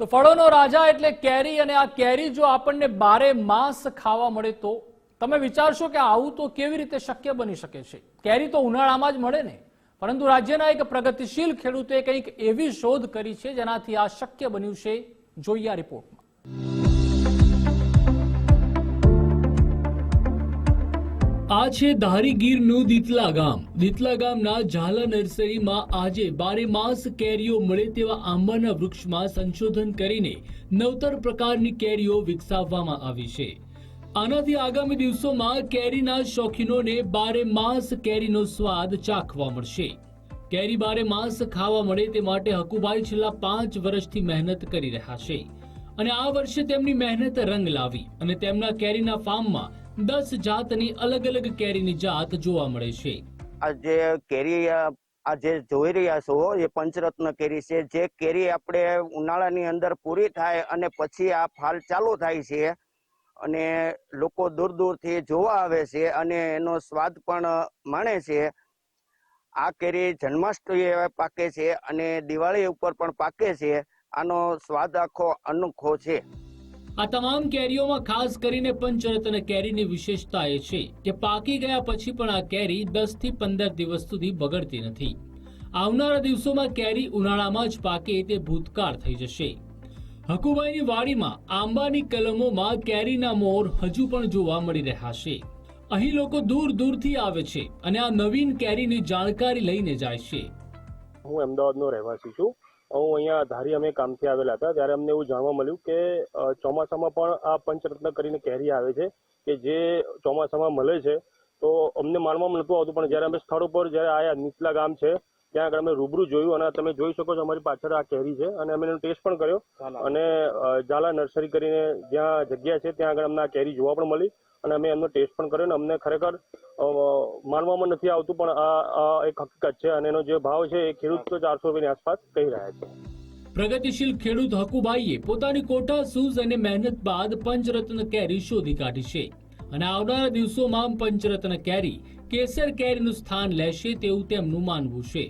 તો ફળોનો રાજા એટલે કેરી અને આ કેરી જો આપણને બારે માસ ખાવા મળે તો? તમે વિચારશો કે આવું તો કેવી રીતે શક્ય બની શકે છે? કેરી તો ઉનાળામાં જ મળે ને. પરંતુ રાજ્યના એક પ્રગતિશીલ ખેડૂતે કંઈક એવી શોધ કરી છે જેનાથી આ શક્ય બન્યું છે જોઈએ આ રિપોર્ટમાં. આ છે ધારી ગીરનું દીતલા ગામ દીતલા ગામના ઝાલા નર્સરીમાં આજે બારે માસ કેરીઓ મળે તેવા આંબાના વૃક્ષમાં સંશોધન કરીને નવતર પ્રકારની કેરીઓ વિકસાવવામાં આવી છે. આનાથી આગામી દિવસોમાં કેરીના શોખીનોને બારે માસ કેરીનો સ્વાદ ચાખવા મળશે. કેરી બારે માસ ખાવા મળે તે માટે હકુભાઈ છેલ્લા પાંચ વર્ષથી મહેનત કરી રહ્યા છે. અને આ વર્ષે તેમની મહેનત રંગ લાવી અને તેમના કેરીના ફાર્મમાં દસ જાતની અલગ અલગ કેરીની જાત જોવા મળે છે. આ જે કેરી, આ જે જોઈ રહ્યા છો, એ પંચરત્ન કેરી છે. જે કેરી આપણે ઉનાળાની અંદર પૂરી થાય અને પછી આ ફાલ ચાલુ થાય છે અને લોકો દૂર દૂરથી જોવા આવે છે અને એનો સ્વાદ પણ માણે છે. આ કેરી જન્માષ્ટમી પાકે છે અને દિવાળી ઉપર પણ પાકે છે. આનો સ્વાદ આખો અનોખો છે. આ તમામ કેરીઓમાં ખાસ કરીને પંચરત્ન કેરીની વિશેષતા એ છે કે પાકી ગયા પછી પણ આ કેરી દસથી પંદર દિવસ સુધી બગડતી નથી. આવનારા દિવસોમાં કેરી ઉનાળામાં જ પાકે તે ભૂતકાળ થઈ જશે. હકુભાઈની વાડીમાં આંબાની કલમોમાં કેરીના મોર હજુ પણ જોવા મળી રહ્યા છે. અહીં લોકો દૂર દૂરથી આવે છે અને આ નવીન કેરીની જાણકારી લઈને જાય છે. હું અમદાવાદનો રહેવાસી છું. હું અહીંયા ધારી અમે કામથી આવેલા હતા ત્યારે અમને એવું જાણવા મળ્યું કે ચોમાસામાં પણ આ પંચરત્ન કરીને કેરી આવે છે કે જે ચોમાસામાં મળે છે તો અમને માનવામાં નહોતું આવતું પણ જ્યારે અમે સ્થળ ઉપર જ્યારે આયા નીચલા ગામ છે ત્યાં આગળ અમે રૂબરૂ જોયું અને તમે જોઈ શકો છો અમારી પાછળ આ કેરી છે અને અમે એનો ટેસ્ટ પણ કર્યો અને ઝાલા નર્સરી કરીને જ્યાં જગ્યા છે ત્યાં આગળ અમને આ કેરી જોવા પણ મળી અને અમે એમનો ટેસ્ટ પણ કર્યો અને અમને ખરેખર માનવામાં નથી આવતું, પણ આ એક હકીકત છે અને એનો જે ભાવ છે એ ખેડૂત તો ચારસો રૂપિયાની આસપાસ કહી રહ્યા છે. પ્રગતિશીલ ખેડૂત હકુભાઈએ પોતાની કોઠા સૂઝ અને મહેનત બાદ પંચરત્ન કેરી શોધી કાઢી છે. અને આવનારા દિવસોમાં પંચરત્ન કેરી, કેસર કેરીનું સ્થાન લેશે તેવું તેમનું માનવું છે.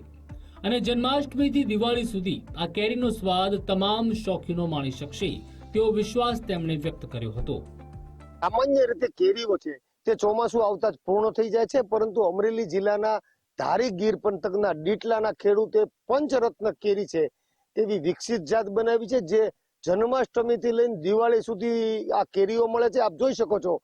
અને જન્માષ્ટમીથી દિવાળી સુધી આ કેરીનો સ્વાદ તમામ શોખીનો માણી શકશે તેવો વિશ્વાસ તેમણે વ્યક્ત કર્યો હતો. સામાન્ય રીતે કેરીઓ છે. તે ચોમાસું આવતા જ પૂર્ણ થઈ જાય છે, પરંતુ અમરેલી જિલ્લાના ધારી ગીર પંથકના ડીટલાના ખેડૂતે પંચરત્ન કેરી છે તેવી વિકસિત જાત બનાવી છે, જે જન્માષ્ટમીથી લઈને દિવાળી સુધી આ કેરીઓ મળે છે. આપ જોઈ શકો છો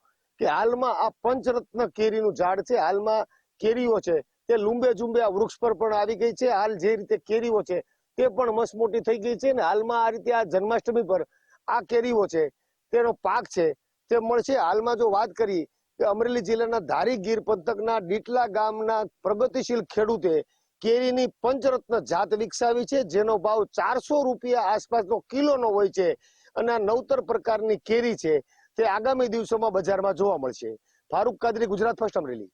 કે હાલમાં આ પંચરત્ન કેરીનું ઝાડ છે. હાલમાં કેરીઓ છે. તે લુંબે જુંબે આ વૃક્ષ પર પણ આવી ગઈ છે. હાલ જે રીતે કેરીઓ છે તે પણ મસ્ત મોટી થઈ ગઈ છે ને હાલમાં આ રીતે આ જન્માષ્ટમી પર આ કેરીઓ છે. તેનો પાક છે તે મળશે. હાલમાં જો વાત કરી કે અમરેલી જિલ્લાના ધારી ગીર પંથકના ડીટલા ગામના પ્રગતિશીલ ખેડૂતે કેરીની પંચરત્ન જાત વિકસાવી છે, જેનો ભાવ ચારસો રૂપિયા આસપાસનો કિલોનો હોય છે અને આ નવતર પ્રકારની કેરી છે તે આગામી દિવસોમાં બજારમાં જોવા મળશે. ફારૂક કાદરી, ગુજરાત ફર્સ્ટ અમરેલી.